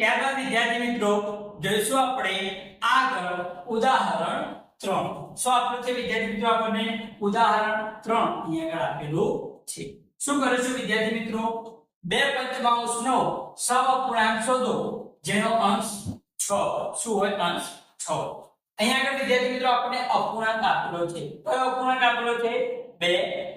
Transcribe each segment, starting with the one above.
ત્યારબાદ વિદ્યાર્થી મિત્રો, જોઈશું આપણે આગળ ઉદાહરણ ત્રણ. શું આપેલું છે વિદ્યાર્થી મિત્રો આપણને? ઉદાહરણ ત્રણ અહીં આગળ આપેલું છે. શું કરીશું વિદ્યાર્થી મિત્રો? બે પંચમાંશનો સહઅપૂર્ણાંક શોધો, જેનો અંશ છ. શું હોય? અંશ છ. અહીંયા આગળ વિદ્યાર્થી મિત્રો આપણને અપૂર્ણાંક આપેલો છે. કયો અપૂર્ણાંક આપેલો છે? બે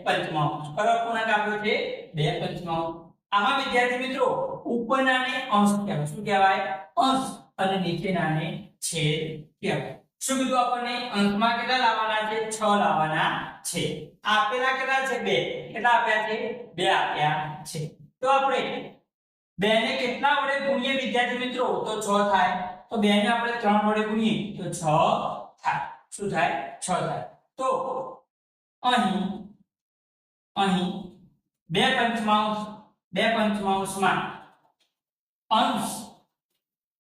પંચમાંશ કયો અપૂર્ણાંક આપેલો છે? બે પંચમાંશ આમાં વિદ્યાર્થી મિત્રો, ઉપરનાને અંશ કહેવાય. શું કહેવાય? અંશ અને નીચેનાને છેદ કહેવાય. શું કીધું આપણને? અંશમાં કેટલા લાવવાના છે? છ લાવવાના છે. આપેલા કેટલા છે? બે. કેટલા આપ્યા છે? બે આપ્યા છે. તો આપણે બે ને કેટલા વડે ગુણીએ વિદ્યાર્થી મિત્રો? તો છ થાય. તો બે ને આપણે ત્રણ વડે ગુણીએ. તો છ થાય. શું થાય? છ થાય. તો અહીં અહીં બે પંચમાંશ બે પંચમાંશમાં અંશ.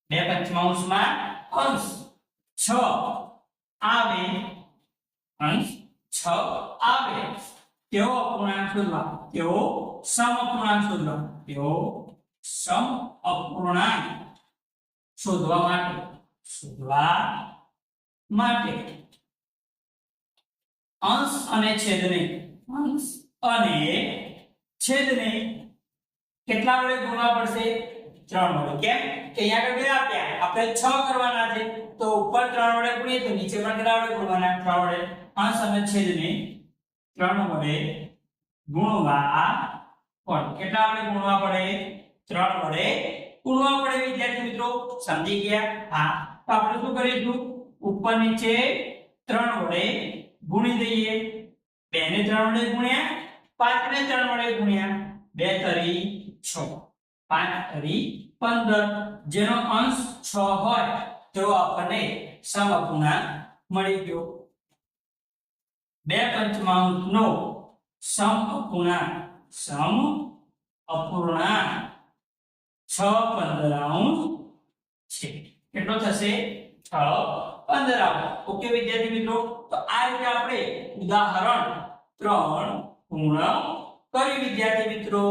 બે પંચમાંશમાં અંશ. છ આવે. અંશ. છ આવે. તેઓ અપૂર્ણાંક શોધવા. તેઓ સમ અપૂર્ણાંક શોધવા. તેઓ સમ અપૂર્ણાંક શોધવા માટે. શોધવા માટે. અંશ અને છેદને. અંશ અને છેદને કેટલા વડે ગુણવા પડશે? ત્રણ વડે. કેમ? કે અહીંયા આગળ બે આપ્યા. આપણે છ કરવાના છે. તો ઉપર ત્રણ વડે ગુણીએ તો નીચે પણ કેટલા વડે ગુણવાના? ત્રણ વડે. અંશ અને છેદને ત્રણ વડે ગુણવા આ પણ કેટલા વડે ગુણવા પડે? ત્રણ વડે ગુણવા પડે. વિદ્યાર્થી મિત્રો, સમજી ગયા? હા. તો આપણે શું કરીશું? ઉપર નીચે ત્રણ વડે ગુણી દઈએ. 2 ને ત્રણ વડે ગુણ્યા. પાંચ ને ત્રણ વડે ગુણ્યા. બે તરી છ. પાંચ તરી પંદર. જેનો અંશ છ હોય તો આપણને સમઅપૂર્ણાંક મળી ગયો. બે પંચમાંશ નો સમ અપૂર્ણાંક છ પંદરાંશ છે. કેટલો થશે? છ પંદરાંશ ઓકે વિદ્યાર્થી મિત્રો, તો આ રીતે આપણે ઉદાહરણ ત્રણ પૂર્ણ કર્યું વિદ્યાર્થી મિત્રો.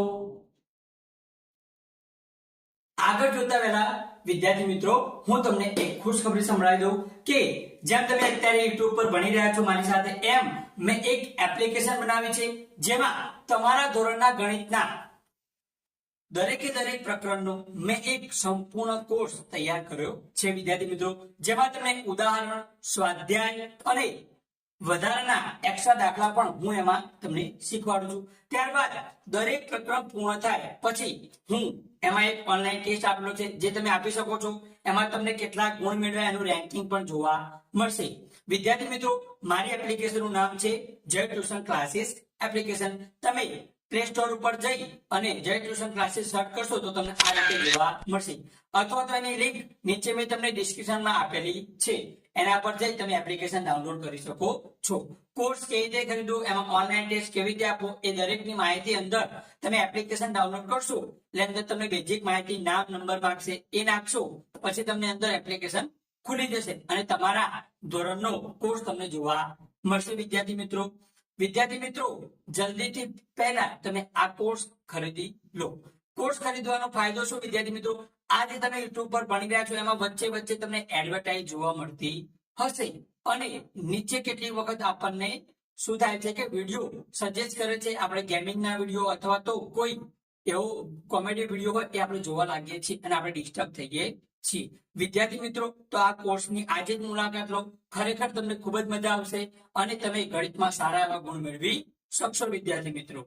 આગળ જોતા પહેલા, વિદ્યાર્થી મિત્રો, હું તમને એક ખુશખબરી સંભળાવી દઉં કે જેમ તમે અત્યારે યુટ્યુબ પર ભણી રહ્યા છો મારી સાથે, એમ મેં એક એપ્લિકેશન બનાવી છે જેમાં તમારા ધોરણના ગણિતના દરેકે દરેક પ્રકરણનો મેં એક સંપૂર્ણ કોર્સ તૈયાર કર્યો છે, વિદ્યાર્થી મિત્રો, જેમાં તમને ઉદાહરણ, સ્વાધ્યાય અને વધારાના એક્સ્ટ્રા દાખલા પણ હું એમાં તમને શીખવાડું છું. ત્યારબાદ દરેક પ્રકરણ પૂર્ણ થાય પછી હું એમાં એક ઓનલાઈન ટેસ્ટ આપેલો છે, જે તમે આપી શકો છો. એમાં તમને કેટલા ગુણ મેળવ્યા, એનું રેન્કિંગ પણ જોવા મળશે. વિદ્યાર્થી મિત્રો, મારી એપ્લિકેશનનું નામ છે જય ટ્યુશન ક્લાસીસ એપ્લિકેશન તમે ડાઉનલોડ કરી શકો છો. કોર્સ કેવી રીતે ખરીદવો, એમાં ઓનલાઈન ટેસ્ટ કેવી રીતે આપવો, એ દરેકની માહિતી અંદર તમે એપ્લિકેશન ડાઉનલોડ કરશો. એટલે અંદર તમને બેઝિક માહિતી, નામ નંબર માંગશે, એ નાખશો, પછી તમને અંદર એપ્લિકેશન ખુલી જશે અને તમારા ધોરણનો કોર્સ તમને જોવા મળશે. વિદ્યાર્થી મિત્રો વિદ્યાર્થી મિત્રો, જલ્દીથી પહેલા તમે આ કોર્સ ખરીદી લો. કોર્સ ખરીદવાનો ફાયદો શું? વિદ્યાર્થી મિત્રો, આજે તમે યુટ્યુબ પર ભણી રહ્યા છો, એમાં વચ્ચે વચ્ચે તમને એડવર્ટાઇઝ જોવા મળતી હશે. અને નીચે કેટલી વખત આપણને શું થાય છે કે વીડિયો સજેસ્ટ કરે છે, આપણે ગેમિંગના વીડિયો અથવા તો કોઈ એવો કોમેડી વીડિયો હોય, એ આપણે જોવા લાગીએ છીએ અને આપણે ડિસ્ટર્બ થઈએ છીએ વિદ્યાર્થી મિત્રો, તો આ કોર્સની આજે જ મુલાકાત લો. ખરેખર તમને ખૂબ જ મજા આવશે અને તમે ગણિતમાં સારા એવા ગુણ મેળવી શકશો, વિદ્યાર્થી મિત્રો.